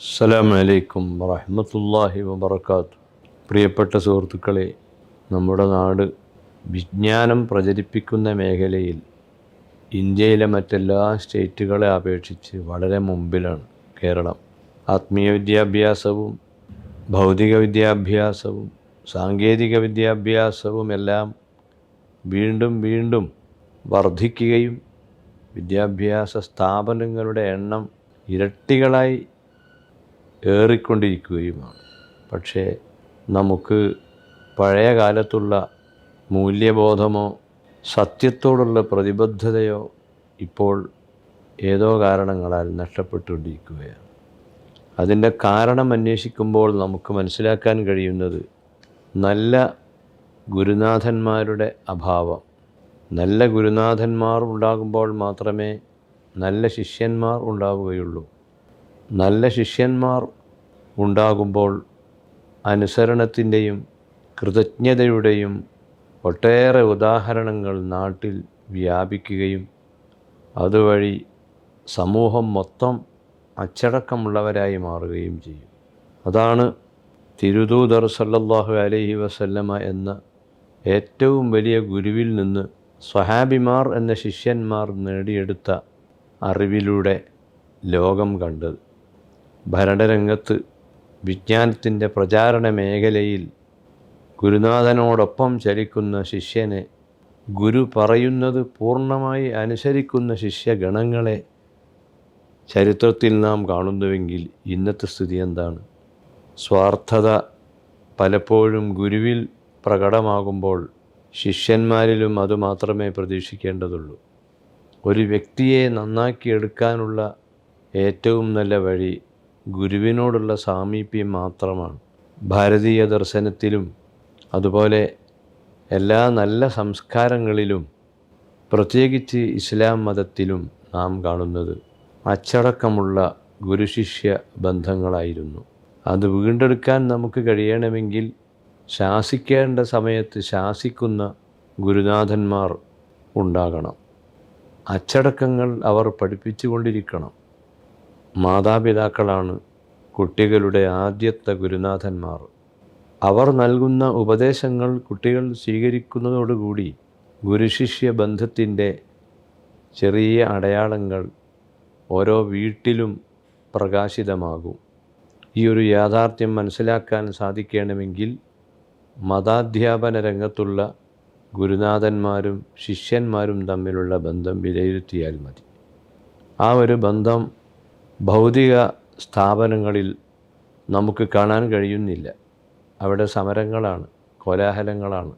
അസ്സലാമു അലൈക്കും വറഹ്മത്തുള്ളാഹി വബർക്കാത്തു പ്രിയപ്പെട്ട സുഹൃത്തുക്കളെ നമ്മുടെ നാട് വിജ്ഞാനം പ്രചരിപ്പിക്കുന്ന മേഖലയിൽ ഇന്ത്യയിലെ മറ്റെല്ലാ സ്റ്റേറ്റുകളെ അപേക്ഷിച്ച് വളരെ മുമ്പിലാണ് കേരളം. ആത്മീയ വിദ്യാഭ്യാസവും ഭൗതിക വിദ്യാഭ്യാസവും സാങ്കേതിക വിദ്യാഭ്യാസവും എല്ലാം വീണ്ടും വീണ്ടും വർദ്ധിക്കുകയും വിദ്യാഭ്യാസ സ്ഥാപനങ്ങളുടെ എണ്ണം ഇരട്ടികളായി ഏറിക്കൊണ്ടിരിക്കുകയുമാണ്. പക്ഷേ നമുക്ക് പഴയ കാലത്തുള്ള മൂല്യബോധമോ സത്യത്തോടുള്ള പ്രതിബദ്ധതയോ ഇപ്പോൾ ഏതോ കാരണങ്ങളാൽ നഷ്ടപ്പെട്ടുകൊണ്ടിരിക്കുകയാണ്. അതിന്റെ കാരണം അന്വേഷിക്കുമ്പോൾ നമുക്ക് മനസ്സിലാക്കാൻ കഴിയുന്നത് നല്ല ഗുരുനാഥന്മാരുടെ അഭാവം. നല്ല ഗുരുനാഥന്മാർ ഉണ്ടാകുമ്പോൾ മാത്രമേ നല്ല ശിഷ്യന്മാർ ഉണ്ടാവുകയുള്ളൂ. നല്ല ശിഷ്യന്മാർ ഉണ്ടാകുമ്പോൾ അനുസരണത്തിന്റെയും കൃതജ്ഞതയുടെയും ഒട്ടേറെ ഉദാഹരണങ്ങൾ നാട്ടിൽ വ്യാപിക്കുകയും അതുവഴി സമൂഹം മൊത്തം അച്ചടക്കമുള്ളവരായി മാറുകയും ചെയ്യും. അതാണ് തിരുദൂതർ സല്ലല്ലാഹു അലൈഹി വസല്ലമ എന്ന ഏറ്റവും വലിയ ഗുരുവിൽ നിന്ന് സ്വഹാബിമാർ എന്ന ശിഷ്യന്മാർ നേടിയെടുത്ത അറിവിലൂടെ ലോകം കണ്ടത്. ഭരണരംഗത്ത് വിജ്ഞാനത്തിന്റെ പ്രചാരണ മേഖലയിൽ ഗുരുനാഥനോടൊപ്പം ചലിക്കുന്ന ശിഷ്യനെ ഗുരു പറയുന്നത് പൂർണമായി അനുസരിക്കുന്ന ശിഷ്യഗണങ്ങളെ ചരിത്രത്തിൽ നാം കാണുന്നുവെങ്കിൽ ഇന്നത്തെ സ്ഥിതി എന്താണ്? സ്വാർത്ഥത പലപ്പോഴും ഗുരുവിൽ പ്രകടമാകുമ്പോൾ ശിഷ്യന്മാരിലും അതുമാത്രമേ പ്രതീക്ഷിക്കേണ്ടതുള്ളൂ. ഒരു വ്യക്തിയെ നന്നാക്കിയെടുക്കാനുള്ള ഏറ്റവും നല്ല വഴി ഗുരുവിനോടുള്ള സാമീപ്യം മാത്രമാണ്. ഭാരതീയ ദർശനത്തിലും അതുപോലെ എല്ലാ നല്ല സംസ്കാരങ്ങളിലും പ്രത്യേകിച്ച് ഇസ്ലാം മതത്തിലും നാം കാണുന്നത് അച്ചടക്കമുള്ള ഗുരുശിഷ്യ ബന്ധങ്ങളായിരുന്നു. അത് വീണ്ടെടുക്കാൻ നമുക്ക് കഴിയണമെങ്കിൽ ശാസിക്കേണ്ട സമയത്ത് ശാസിക്കുന്ന ഗുരുനാഥന്മാർ ഉണ്ടാകണം. അച്ചടക്കങ്ങൾ അവർ പഠിപ്പിച്ചുകൊണ്ടിരിക്കണം. മാതാപിതാക്കളാണ് കുട്ടികളുടെ ആദ്യത്തെ ഗുരുനാഥന്മാർ. അവർ നൽകുന്ന ഉപദേശങ്ങൾ കുട്ടികൾ സ്വീകരിക്കുന്നതോടുകൂടി ഗുരുശിഷ്യ ബന്ധത്തിന്റെ ചെറിയ അടയാളങ്ങൾ ഓരോ വീട്ടിലും പ്രകാശിതമാകും. ഈ ഒരു യാഥാർത്ഥ്യം മനസ്സിലാക്കാൻ സാധിക്കണമെങ്കിൽ മതാധ്യാപന രംഗത്തുള്ള ഗുരുനാഥന്മാരും ശിഷ്യന്മാരും തമ്മിലുള്ള ബന്ധം വിലയിരുത്തിയാൽ മതി. ആ ഒരു ബന്ധം ഭൗതിക സ്ഥാപനങ്ങളിൽ നമുക്ക് കാണാൻ കഴിയുന്നില്ല. അവിടെ സമരങ്ങളാണ് കോലാഹലങ്ങളാണ്.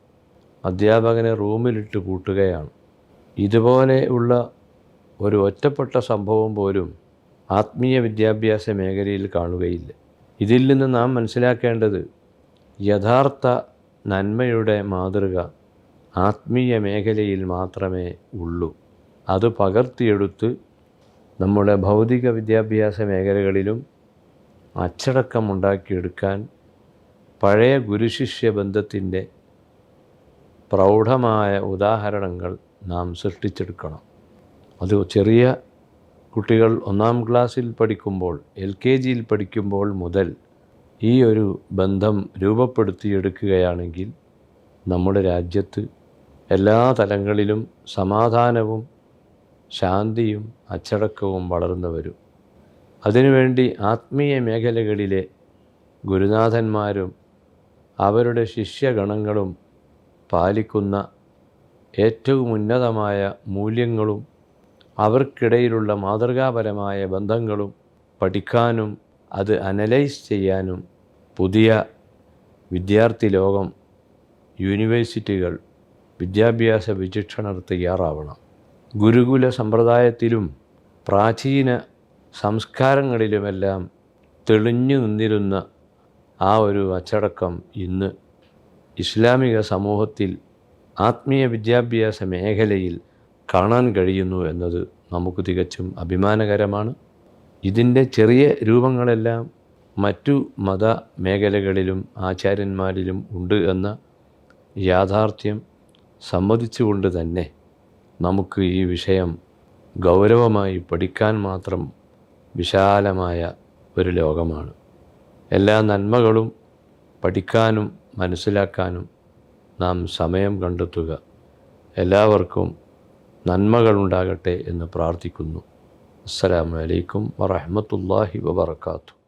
അധ്യാപകനെ റൂമിലിട്ട് കൂട്ടുകയാണ്. ഇതുപോലെ ഉള്ള ഒരു ഒറ്റപ്പെട്ട സംഭവം പോലും ആത്മീയ വിദ്യാഭ്യാസ മേഖലയിൽ കാണുകയില്ല. ഇതിൽ നിന്ന് നാം മനസ്സിലാക്കേണ്ടത് യഥാർത്ഥ നന്മയുടെ മാതൃക ആത്മീയ മേഖലയിൽ മാത്രമേ ഉള്ളൂ. അത് പകർത്തിയെടുത്ത് നമ്മുടെ ഭൗതിക വിദ്യാഭ്യാസ മേഖലകളിലും അച്ചടക്കം ഉണ്ടാക്കിയെടുക്കാൻ പഴയ ഗുരുശിഷ്യ ബന്ധത്തിന്റെ പ്രൗഢമായ ഉദാഹരണങ്ങൾ നാം സൃഷ്ടിച്ചെടുക്കണം. അത് ചെറിയ കുട്ടികൾ ഒന്നാം ക്ലാസ്സിൽ പഠിക്കുമ്പോൾ എൽ കെ ജിയിൽ പഠിക്കുമ്പോൾ മുതൽ ഈ ഒരു ബന്ധം രൂപപ്പെടുത്തിയെടുക്കുകയാണെങ്കിൽ നമ്മുടെ രാജ്യത്ത് എല്ലാ തലങ്ങളിലും സമാധാനവും ശാന്തിയും അച്ചടക്കവും വളർന്നു വരും അതിനുവേണ്ടി ആത്മീയ മേഖലകളിലെ ഗുരുനാഥന്മാരും അവരുടെ ശിഷ്യഗണങ്ങളും പാലിക്കുന്ന ഏറ്റവും ഉന്നതമായ മൂല്യങ്ങളും അവർക്കിടയിലുള്ള മാതൃകാപരമായ ബന്ധങ്ങളും പഠിക്കാനും അത് അനലൈസ് ചെയ്യാനും പുതിയ വിദ്യാർത്ഥി ലോകം യൂണിവേഴ്സിറ്റികൾ വിദ്യാഭ്യാസ വിചക്ഷണർ തയ്യാറാവണം. ഗുരുകുല സമ്പ്രദായത്തിലും പ്രാചീന സംസ്കാരങ്ങളിലുമെല്ലാം തെളിഞ്ഞു നിന്നിരുന്ന ആ ഒരു അച്ചടക്കം ഇന്ന് ഇസ്ലാമിക സമൂഹത്തിൽ ആത്മീയ വിദ്യാഭ്യാസ മേഖലയിൽ കാണാൻ കഴിയുന്നു എന്നത് നമുക്ക് തികച്ചും അഭിമാനകരമാണ്. ഇതിന്റെ ചെറിയ രൂപങ്ങളെല്ലാം മറ്റു മത മേഖലകളിലും ആചാര്യന്മാരിലും ഉണ്ട് എന്ന യാഥാർത്ഥ്യം സമ്മതിച്ചുകൊണ്ട് തന്നെ നമുക്ക് ഈ വിഷയം ഗൗരവമായി പഠിക്കാൻ മാത്രം വിശാലമായ ഒരു ലോകമാണ്. എല്ലാ നന്മകളും പഠിക്കാനും മനസ്സിലാക്കാനും നാം സമയം കണ്ടെത്തുക. എല്ലാവർക്കും നന്മകളുണ്ടാകട്ടെ എന്ന് പ്രാർത്ഥിക്കുന്നു. അസ്സലാമലൈക്കും വറഹമത്തല്ലാഹി വബർക്കാത്തു